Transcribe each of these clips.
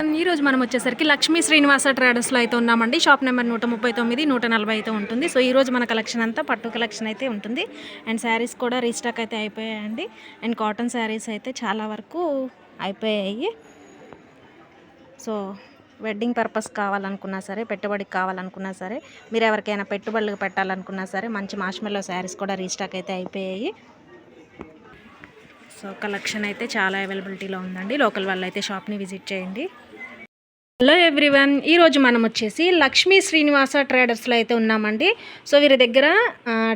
ఈ రోజు మనం వచ్చేసరికి లక్ష్మీ శ్రీనివాస ట్రేడర్స్లో అయితే ఉన్నామండి. షాప్ నెంబర్ నూట ముప్పై తొమ్మిది నూట నలభై అయితే ఉంటుంది. సో ఈ రోజు మన కలెక్షన్ అంతా పట్టు కలెక్షన్ అయితే ఉంటుంది. అండ్ శారీస్ కూడా రీస్టాక్ అయితే అయిపోయాయండి. అండ్ కాటన్ శారీస్ అయితే చాలా వరకు అయిపోయాయి. సో వెడ్డింగ్ పర్పస్ కావాలనుకున్నా సరే పెట్టుబడికి కావాలనుకున్నా సరే మీరు ఎవరికైనా పెట్టుబడులు పెట్టాలనుకున్నా సరే మంచి మాష్మెల్లో శారీస్ కూడా రీస్టాక్ అయితే అయిపోయాయి. సో కలెక్షన్ అయితే చాలా అవైలబిలిటీలో ఉందండి. లోకల్ వాళ్ళు అయితే షాప్ని విజిట్ చేయండి. హలో ఎవ్రీవన్ ఈరోజు మనం వచ్చేసి లక్ష్మీ శ్రీనివాస ట్రేడర్స్లో అయితే ఉన్నామండి. సో వీరి దగ్గర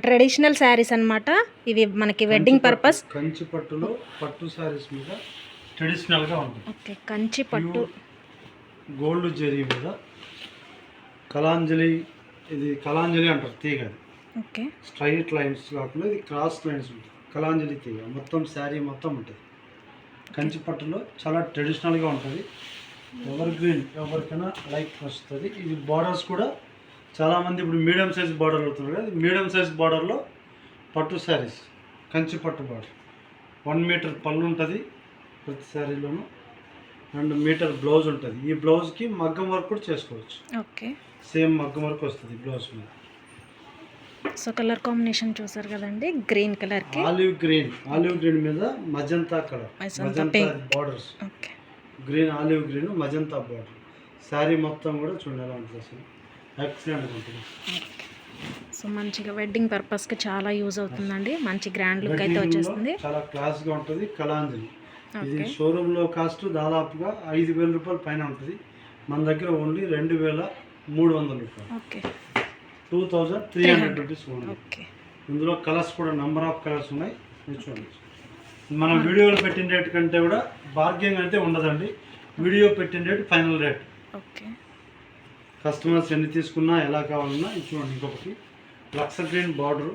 ట్రెడిషనల్ శారీస్ అన్నమాట. ఇవి మనకి వెడ్డింగ్ పర్పస్ కంచి పట్టులో పట్టు సారీస్ మీద ట్రెడిషనల్గా ఉంటుంది ఓకే కంచి పట్టు. గోల్డ్ జరీ మీద కలాంజలి ఇది కలాంజలి అంటారు తీగ ఓకే. స్ట్రైట్ లైన్స్ కాకుండా ఇది క్రాస్ లైన్స్ ఉంటుంది కలాంజలి తీగ మొత్తం శారీ మొత్తం ఉంటుంది. కంచి పట్టులో చాలా ట్రెడిషనల్గా ఉంటుంది. ఎవర్ గ్రీన్ ఎవరికైనా లైక్ వస్తుంది. ఇది బార్డర్స్ కూడా చాలామంది ఇప్పుడు మీడియం సైజ్ బార్డర్ అవుతున్నారు కదా మీడియం సైజ్ బార్డర్లో పట్టు శారీస్ కంచి పట్టు బార్డర్ వన్ మీటర్ పళ్ళు ఉంటుంది ప్రతి శారీలోనూ అండ్ మీటర్ బ్లౌజ్ ఉంటుంది. ఈ బ్లౌజ్కి మగ్గం వర్క్ కూడా చేసుకోవచ్చు. ఓకే. సేమ్ మగ్గం వర్క్ వస్తుంది బ్లౌజ్ మీద. సో కలర్ కాంబినేషన్ చూసారు కదండి గ్రీన్ కలర్కి. ఆలివ్ గ్రీన్ ఆలివ్ గ్రీన్ మీద magenta colour. Magenta. Borders green olive green magenta border saree మొత్తం కూడా చూడాలి ఉంటుంది అసలు. ఎక్సలెంట్గా ఉంటుంది. సో మంచిగా వెడ్డింగ్ పర్పస్కి చాలా యూజ్ అవుతుందండి. మంచి గ్రాండ్ లుక్ అయితే వచ్చేస్తుంది. చాలా క్లాస్గా ఉంటుంది. కలాంజలి ఇది షోరూంలో కాస్ట్ దాదాపుగా ఐదు వేల రూపాయల పైన ఉంటుంది. మన దగ్గర ఓన్లీ రెండు వేల మూడు వందల రూపాయలు. Okay two thousand three hundred rupees only ఇందులో కలర్స్ కూడా నంబర్ ఆఫ్ కలర్స్ ఉన్నాయి. మీరు చూడండి మనం వీడియోలో పెట్టిన రేట్ కంటే కూడా బార్గెన్ అయితే ఉండదండి. వీడియో పెట్టిన rate final rate okay. Customers ఎన్ని తీసుకున్నా ఎలా కావాలన్నా ఇది చూడండి ఇంకొకటి. Lux green border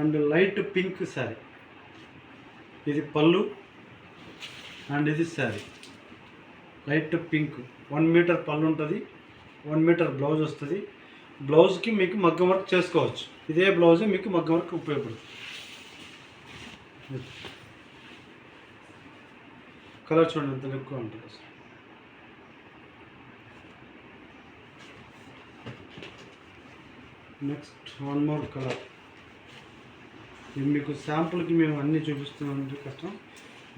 and light pink saree ఇది పళ్ళు అండ్ ఇది saree light pink one meter పళ్ళు ఉంటుంది. వన్ మీటర్ బ్లౌజ్ వస్తుంది. బ్లౌజ్కి మీకు మగ్గం వర్క్ చేసుకోవచ్చు. ఇదే బ్లౌజ్ మీకు మగ్గం వర్క్ ఉపయోగపడుతుంది. కలర్ చూడండి ఎంత ఎక్కువ ఉంటుంది అసలు. నెక్స్ట్ వన్ మోర్ కలర్ ఇది మీకు శాంపుల్కి మేము అన్నీ చూపిస్తున్నాం అంటే కష్టం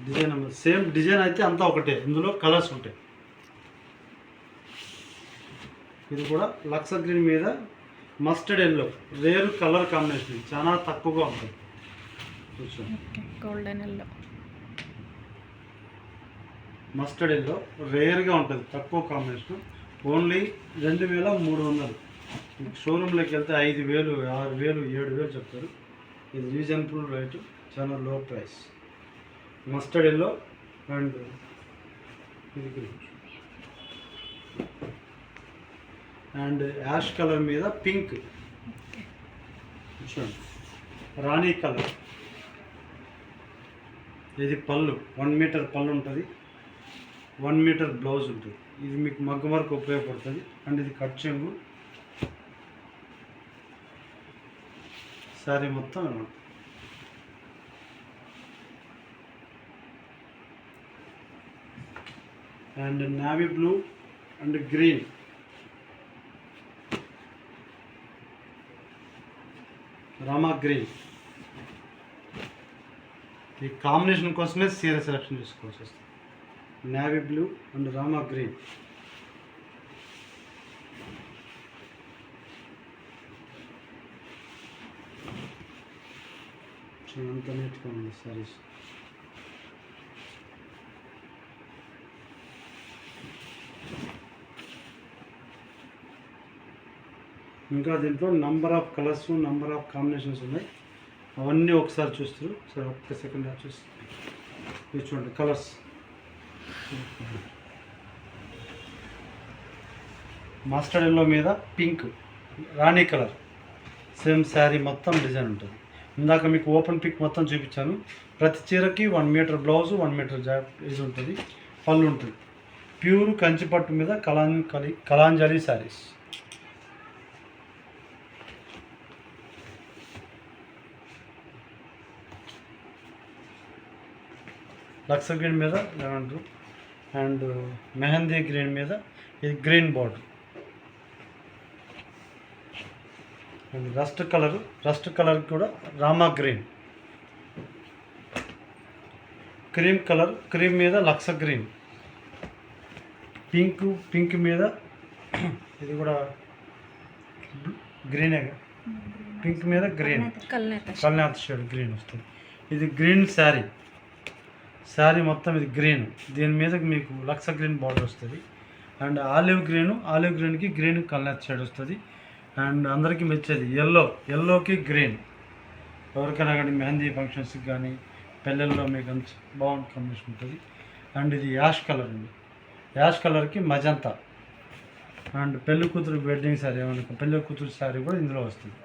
డిజైన్ సేమ్ డిజైన్ అయితే అంతా ఒకటే ఇందులో కలర్స్ ఉంటాయి. ఇది కూడా లక్స్ గ్రీన్ మీద mustard yellow rare colour combination చాలా తక్కువగా ఉంటుంది. గోల్డెన్ ఎల్లో మస్టర్డ్ ఎల్లో రేర్గా ఉంటుంది తక్కువ కాంబినేషన్. ఓన్లీ రెండు వేల మూడు వందలు. షోరూంలోకి వెళ్తే ఐదు వేలు ఆరు వేలు ఏడు వేలు చెప్తారు. ఇది రీజనబుల్ రేట్ చాలా low price. Mustard yellow and ఇది గ్రీన్ అండ్ యాష్ కలర్ మీద పింక్. చూడండి. రాణి కలర్. ఇది పళ్ళు వన్ మీటర్ పళ్ళు ఉంటుంది. వన్ మీటర్ బ్లౌజ్ ఉంటుంది. ఇది మీకు మగ్గ వరకు ఉపయోగపడుతుంది. అండ్ ఇది కట్ చెంగు. శారీ మొత్తం ఇలా and navy blue and green. Rama green. ఈ కాంబినేషన్ కోసమే సీర సెలెక్షన్ చేసుకోవాల్సి వస్తుంది. నావీ బ్లూ అండ్ రామా గ్రీన్. అంత నీట్గా ఉంది సారీస్ ఇంకా దీంట్లో number of colours number of combinations ఉన్నాయి. అవన్నీ ఒకసారి చూస్తారు. సరే ఒక్క సెకండ్ చూస్తారు చూడండి కలర్స్ మాస్టర్ ఎల్లో మీద పింక్ రాణి కలర్. సేమ్ శారీ మొత్తం డిజైన్ ఉంటుంది. ఇందాక మీకు ఓపెన్ పిక్ మొత్తం చూపించాను. ప్రతి చీరకి one meter blouse one meter జా ఇది ఉంటుంది. పళ్ళు ఉంటుంది. ప్యూర్ కంచిపట్టు మీద కలాం కలి కలాంజలి శారీస్ లక్స్ గ్రీన్ మీద లెవెన్ అండ్ మెహందీ గ్రీన్ మీద ఇది green border and rust colour rust colour కూడా Rama green. Cream colour cream మీద లక్స గ్రీన్. పింక్ పింక్ మీద ఇది కూడా గ్రీనే పింక్ మీద గ్రీన్. కల్నేత షేడ్ గ్రీన్ వస్తుంది. ఇది గ్రీన్ శారీ. శారీ మొత్తం ఇది గ్రీన్. దీని మీద మీకు లక్స గ్రీన్ బార్డర్ వస్తుంది. అండ్ ఆలివ్ గ్రీన్ ఆలివ్ గ్రీన్కి గ్రీన్ కల్నాథ్ షేడ్ వస్తుంది. అండ్ అందరికీ మెచ్చేది ఎల్లో ఎల్లోకి గ్రీన్ ఎవరికైనా కానీ మెహందీ ఫంక్షన్స్కి కానీ పెళ్ళిళ్ళలో మీకు అంత బాగుంది కాంబినేషన్ ఉంటుంది. అండ్ ఇది యాష్ కలర్ అండి యాష్ కలర్కి మజంతా. అండ్ పెళ్ళి కూతురు వెడ్డింగ్ శారీ ఏమనుకో పెళ్ళి కూతురు శారీ కూడా ఇందులో వస్తుంది.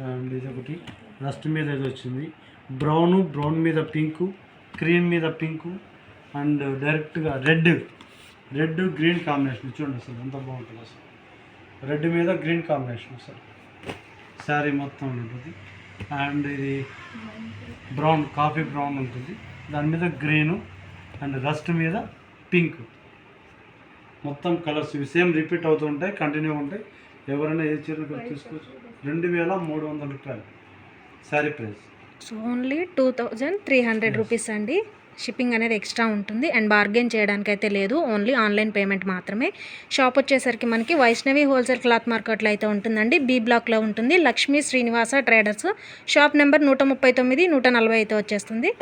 Um, అండ్ ఇది ఒకటి రస్ట్ మీద ఇది వచ్చింది. బ్రౌన్ బ్రౌన్ మీద పింకు క్రీమ్ మీద పింకు అండ్ డైరెక్ట్గా రెడ్ రెడ్ గ్రీన్ కాంబినేషన్ చూడండి సార్ ఎంత బాగుంటుంది అసలు. రెడ్ మీద గ్రీన్ కాంబినేషన్ సార్ శారీ మొత్తం ఉంటుంది. అండ్ ఇది బ్రౌన్ కాఫీ బ్రౌన్ ఉంటుంది. దాని మీద గ్రీను అండ్ రస్ట్ మీద పింక్ మొత్తం కలర్స్ ఇవి. సేమ్ రిపీట్ అవుతూ ఉంటాయి కంటిన్యూ ఉంటాయి. ఎవరైనా ఏ చీరలు తీసుకోవచ్చు రెండు వేల మూడు వందల రూపాయలు. Saree price so only two thousand three hundred rupees అండి. షిప్పింగ్ అనేది ఎక్స్ట్రా ఉంటుంది అండ్ బార్గెన్ చేయడానికి అయితే లేదు. ఓన్లీ ఆన్లైన్ పేమెంట్ మాత్రమే. షాప్ వచ్చేసరికి మనకి వైష్ణవి హోల్సేల్ క్లాత్ మార్కెట్లో అయితే ఉంటుందండి. బీ బ్లాక్లో ఉంటుంది. Lakshmi Srinivasa traders. Shop number నూట ముప్పై తొమ్మిది నూట నలభై అయితే వచ్చేస్తుంది.